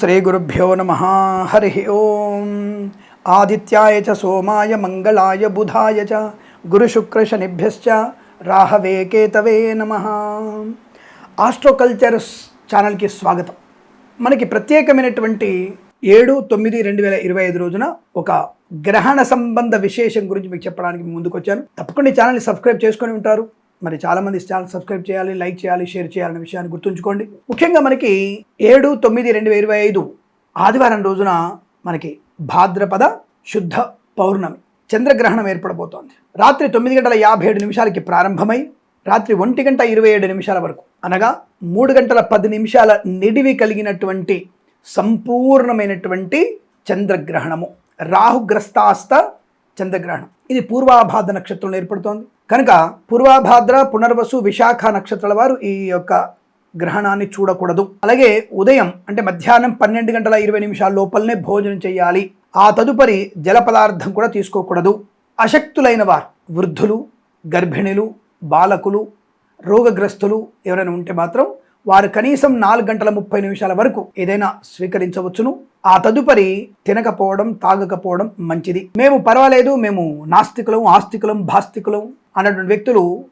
శ్రీ గురుభ్యో నమ. హరి ఓం. ఆదిత్యాయ చ సోమాయ మంగళాయ బుధాయ చ గురుశుక్రశనిభ్యశ్చ రాహవే కేతవే నమ. ఆస్ట్రోకల్చర్స్ ఛానల్కి స్వాగతం. మనకి ప్రత్యేకమైనటువంటి ఏడు తొమ్మిది రెండు వేల ఇరవై ఐదు రోజున ఒక గ్రహణ సంబంధ విశేషం గురించి మీకు చెప్పడానికి ముందుకు వచ్చాను తప్పకుండా ఛానల్ని సబ్స్క్రైబ్ చేసుకొని ఉంటారు. మరి చాలామంది ఛానల్ సబ్స్క్రైబ్ చేయాలి లైక్ చేయాలి షేర్ చేయాలనే విషయాన్ని గుర్తుంచుకోండి. ముఖ్యంగా మనకి ఏడు తొమ్మిది రెండు వేల ఇరవై ఐదు ఆదివారం రోజున మనకి భాద్రపద శుద్ధ పౌర్ణమి చంద్రగ్రహణం ఏర్పడబోతోంది. రాత్రి తొమ్మిది గంటల యాభై ఏడు నిమిషాలకి ప్రారంభమై రాత్రి ఒంటి గంట ఇరవై ఏడు నిమిషాల వరకు అనగా మూడు గంటల పది నిమిషాల నిడివి కలిగినటువంటి సంపూర్ణమైనటువంటి చంద్రగ్రహణము రాహుగ్రస్తాస్త చంద్రగ్రహణం. ఇది పూర్వాభాద నక్షత్రంలో ఏర్పడుతోంది. కనుక పూర్వాభాద్ర పునర్వసు విశాఖ నక్షత్రాల వారు ఈ యొక్క గ్రహణాన్ని చూడకూడదు. అలాగే ఉదయం అంటే మధ్యాహ్నం పన్నెండు గంటల ఇరవై నిమిషాల లోపలనే భోజనం చేయాలి. ఆ తదుపరి జల పదార్థం కూడా తీసుకోకూడదు. అశక్తులైన వారు వృద్ధులు గర్భిణులు బాలకులు రోగగ్రస్తులు ఎవరైనా ఉంటే మాత్రం వారు కనీసం నాలుగు గంటల ముప్పై నిమిషాల వరకు ఏదైనా స్వీకరించవచ్చును. ఆ తదుపరి తినకపోవడం తాగకపోవడం మంచిది. మేము పర్వాలేదు మేము నాస్తికులం ఆస్తికులం భాస్తికులం అన్నటువంటి వ్యక్తులు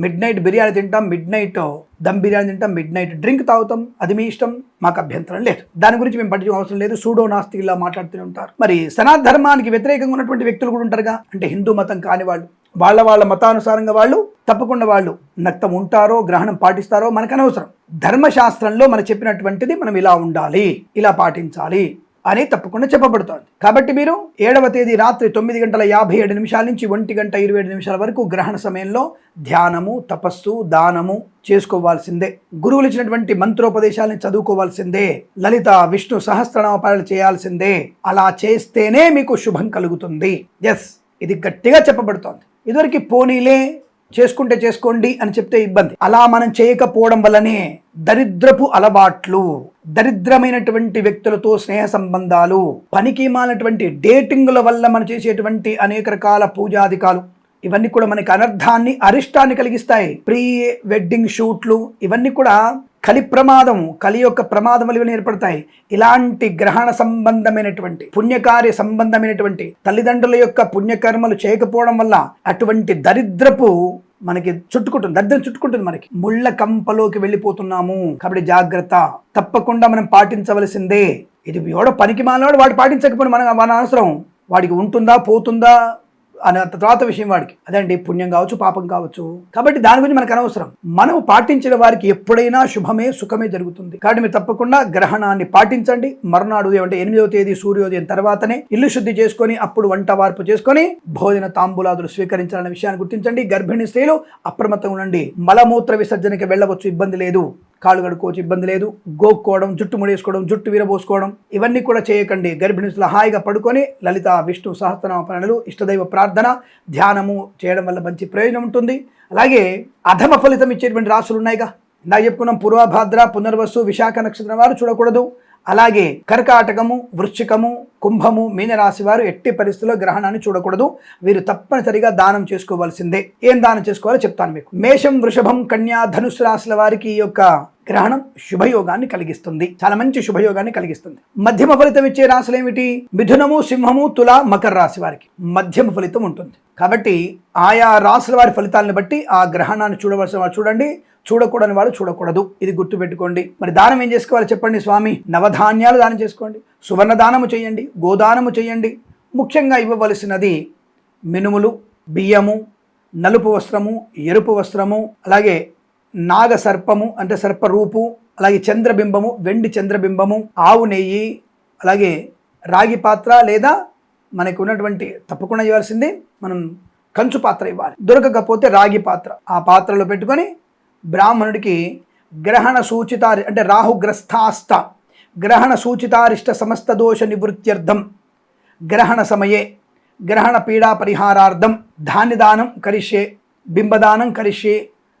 మిడ్ నైట్ బిర్యానీ తింటాం మిడ్ నైట్ దమ్ బిర్యానీ తింటాం మిడ్ నైట్ డ్రింక్ తాగుతాం. అది మీ ఇష్టం మాకు అభ్యంతరం లేదు. దాని గురించి మేము పట్టించే అవసరం లేదు. సూడో నాస్తికులా మాట్లాడుతూనే ఉంటారు. మరి సనాతన ధర్మానికి వ్యతిరేకంగా ఉన్నటువంటి వ్యక్తులు కూడా ఉంటారుగా. అంటే హిందూ మతం కాని వాళ్ళు. వాళ్ళ వాళ్ళ మతానుసారంగా వాళ్ళు తప్పకుండా వాళ్ళు నక్తం ఉంటారో గ్రహణం పాటిస్తారో మనకు అనవసరం ధర్మశాస్త్రంలో మనం చెప్పినటువంటిది మనం ఇలా ఉండాలి ఇలా పాటించాలి అని తప్పకుండా చెప్పబడుతోంది. కాబట్టి మీరు ఏడవ తేదీ రాత్రి తొమ్మిది గంటల యాభై ఏడు నిమిషాల నుంచి ఒంటి గంట ఇరవై ఏడు నిమిషాల వరకు గ్రహణ సమయంలో ధ్యానము తపస్సు దానము చేసుకోవాల్సిందే. గురువులు ఇచ్చినటువంటి మంత్రోపదేశాలను చదువుకోవాల్సిందే. లలిత విష్ణు సహస్రనామపాలు చేయాల్సిందే. అలా చేస్తేనే మీకు శుభం కలుగుతుంది. ఎస్ ఇది గట్టిగా చెప్పబడుతోంది. ఇదివరకు పోనీలే చేసుకుంటే చేసుకోండి అని చెప్తే ఇబ్బంది. అలా మనం చేయకపోవడం వల్లనే దరిద్రపు అలవాట్లు దరిద్రమైనటువంటి వ్యక్తులతో స్నేహ సంబంధాలు పనికి మాలినటువంటి డేటింగ్ల వల్ల మనం చేసేటువంటి అనేక రకాల పూజాధికాలు ఇవన్నీ కూడా మనకి అనర్థాన్ని అరిష్టాన్ని కలిగిస్తాయి. ప్రీ వెడ్డింగ్ షూట్లు ఇవన్నీ కూడా కలి ప్రమాదం కలి యొక్క ప్రమాదం వల్ల ఏర్పడతాయి. ఇలాంటి గ్రహణ సంబంధమైనటువంటి పుణ్యకార్య సంబంధమైనటువంటి తల్లిదండ్రుల యొక్క పుణ్యకర్మలు చేయకపోవడం వల్ల అటువంటి దరిద్రపు మనకి చుట్టుకుంటుంది దరిద్రం చుట్టుకుంటుంది మనకి. ముళ్ళ కంపలోకి వెళ్ళిపోతున్నాము. కాబట్టి జాగ్రత్త. తప్పకుండా మనం పాటించవలసిందే. ఇది ఎవడో పనికి మాలినవాడు వాడు పాటించకపోయినా మనం మన అవసరం. వాడికి ఉంటుందా పోతుందా? అనే తర్వాత విషయం వాడికి. అదండి పుణ్యం కావచ్చు పాపం కావచ్చు. కాబట్టి దాని గురించి మనకు అనవసరం. మనం పాటించిన వారికి ఎప్పుడైనా శుభమే సుఖమే జరుగుతుంది. కాబట్టి మీరు తప్పకుండా గ్రహణాన్ని పాటించండి. మరునాడు అంటే ఎనిమిదవ తేదీ సూర్యోదయం తర్వాతనే ఇల్లు శుద్ధి చేసుకొని అప్పుడు వంట వార్పు చేసుకొని భోజన తాంబూలాదులు స్వీకరించాలనే విషయాన్ని గుర్తించండి. గర్భిణీ స్త్రీలు అప్రమత్తంగా ఉండండి. మలమూత్ర విసర్జనకి వెళ్ళవచ్చు ఇబ్బంది లేదు. కాళ్ళు కడుక్కోవచ్చు ఇబ్బంది లేదు. గోక్కోవడం జుట్టు ముడేసుకోవడం జుట్టు విరబోసుకోవడం ఇవన్నీ కూడా చేయకండి. గర్భిణీసులు హాయిగా పడుకొని లలిత విష్ణు సహస్రనామ పనులు ఇష్టదైవ ప్రార్థన ధ్యానము చేయడం వల్ల మంచి ప్రయోజనం ఉంటుంది. అలాగే అధమ ఫలితం ఇచ్చేటువంటి రాసులు ఉన్నాయిగా. ఇందాక చెప్పుకున్నాం పూర్వభాద్ర పునర్వసు విశాఖ నక్షత్రం వారు చూడకూడదు. అలాగే కర్కాటకము వృశ్చికము కుంభము మీనరాశి వారు ఎట్టి పరిస్థితుల్లో గ్రహణాన్ని చూడకూడదు. వీరు తప్పనిసరిగా దానం చేసుకోవాల్సిందే. ఏం దానం చేసుకోవాలో చెప్తాను మీకు. మేషం వృషభం కన్యా ధనుసు రాశుల వారికి ఈ యొక్క గ్రహణం శుభయోగాన్ని కలిగిస్తుంది. చాలా మంచి శుభయోగాన్ని కలిగిస్తుంది. మధ్యమ ఫలితం ఇచ్చే రాశులు ఏమిటి? మిథునము సింహము తుల మకర రాశి వారికి మధ్యమ ఫలితం ఉంటుంది. కాబట్టి ఆయా రాశుల వారి ఫలితాలను బట్టి ఆ గ్రహణాన్ని చూడవలసిన వారు చూడండి. చూడకూడని వాళ్ళు చూడకూడదు. ఇది గుర్తుపెట్టుకోండి. మరి దానం ఏం చేసుకోవాలి చెప్పండి స్వామి? నవధాన్యాలు దానం చేసుకోండి. సువర్ణ దానము చేయండి. గోదానము చేయండి. ముఖ్యంగా ఇవ్వవలసినది మినుములు బియ్యము నలుపు వస్త్రము ఎరుపు వస్త్రము అలాగే నాగ సర్పము అంటే సర్పరూపు అలాగే చంద్రబింబము వెండి చంద్రబింబము ఆవు నెయ్యి అలాగే రాగి పాత్ర లేదా మనకు ఉన్నటువంటి తప్పకుండా ఇవ్వాల్సింది మనం కంచు పాత్ర ఇవ్వాలి. దొరకకపోతే రాగి పాత్ర. ఆ పాత్రలో పెట్టుకొని బ్రాహ్మణుడికి గ్రహణ సూచితారి అంటే రాహుగ్రస్థాస్త గ్రహణ సూచితారిష్ట సమస్త దోష నివృత్త్యర్థం గ్రహణ సమయే గ్రహణ పీడా పరిహారార్థం ధాన్యదానం కరిష్యే బింబదానం కరిష్యే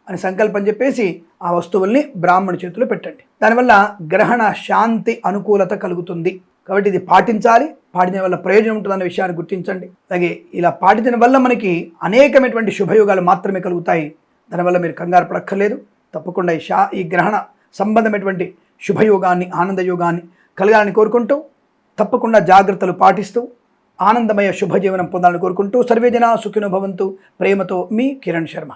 అని సంకల్పం చెప్పేసి ఆ వస్తువుల్ని బ్రాహ్మణ చేతిలో పెట్టండి. దానివల్ల గ్రహణ శాంతి అనుకూలత కలుగుతుంది. కాబట్టి ఇది పాటించాలి. పాటించడం వల్ల ప్రయోజనం ఉంటుందన్న విషయాన్ని గుర్తించండి. అలాగే ఇలా పాటించడం వల్ల మనకి అనేకమైనటువంటి శుభయోగాలు మాత్రమే కలుగుతాయి. దానివల్ల మీరు కంగారు పడక్కర్లేదు. తప్పకుండా ఈ షా ఈ గ్రహణ సంబంధమైనటువంటి శుభయోగాన్ని ఆనందయోగాన్ని కలగాలని కోరుకుంటూ తప్పకుండా జాగ్రత్తలు పాటిస్తూ ఆనందమయ శుభజీవనం పొందాలని కోరుకుంటూ సర్వేజన సుఖినో భవంతు. ప్రేమతో మీ కిరణ్ శర్మ.